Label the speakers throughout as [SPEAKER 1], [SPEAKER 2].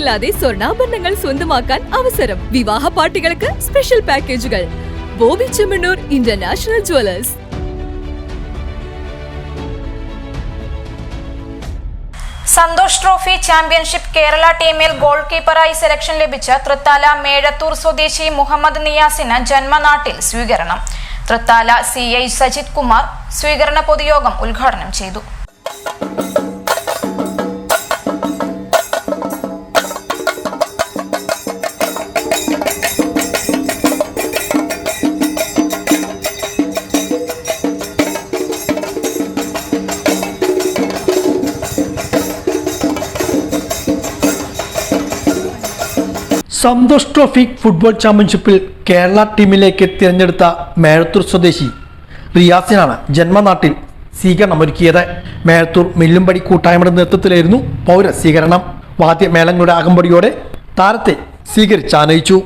[SPEAKER 1] ഇല്ലാതെ സ്വർണാഭരണങ്ങൾ സ്വന്തമാക്കാൻ അവസരം. വിവാഹ പാർട്ടികൾക്ക് സ്പെഷ്യൽ പാക്കേജുകൾ Boby Chemmanur international jewellers
[SPEAKER 2] Santosh trophy championship Kerala ടീമിൽ ഗോൾ കീപ്പറായി സെലക്ഷൻ ലഭിച്ച തൃത്താല മേഴത്തൂർ സ്വദേശി മുഹമ്മദ് നിയാസിന് ജന്മനാട്ടിൽ സ്വീകരണം. തൃത്താല സി ഐ സജിത് കുമാർ സ്വീകരണ പൊതുയോഗം ഉദ്ഘാടനം ചെയ്തു.
[SPEAKER 3] സന്തോഷ് ട്രോഫി ഫുട്ബോൾ ചാമ്പ്യൻഷിപ്പിൽ കേരള ടീമിലേക്ക് തിരഞ്ഞെടുത്ത മേഴത്തൂർ സ്വദേശി റിയാസിനാണ് ജന്മനാട്ടിൽ സ്വീകരണമൊരുക്കിയത്. മേഴത്തൂർ മില്ലുംപടി കൂട്ടായ്മയുടെ നേതൃത്വത്തിലായിരുന്നു പൗര സ്വീകരണം വാദ്യമേളങ്ങളുടെ അകമ്പടിയോടെ താരത്തെ സ്വീകരിച്ചാനയിച്ചു.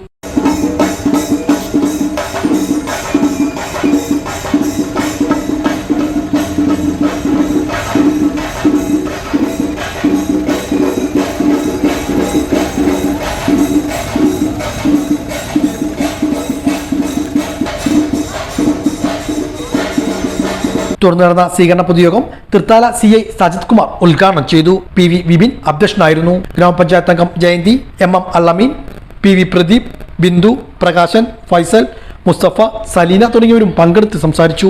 [SPEAKER 3] തുടർന്ന് നടന്ന സ്വീകരണ പൊതുയോഗം തൃത്താല സി ഐ സജിത് കുമാർ ഉദ്ഘാടനം ചെയ്തു. പി വി വിപിൻ അധ്യക്ഷനായിരുന്നു. ഗ്രാമപഞ്ചായത്ത് അംഗം Jayanthi M M Allameen P V Pradeep Bindu Prakashan Faisal Musthafa Saleena തുടങ്ങിയവരും പങ്കെടുത്ത് സംസാരിച്ചു.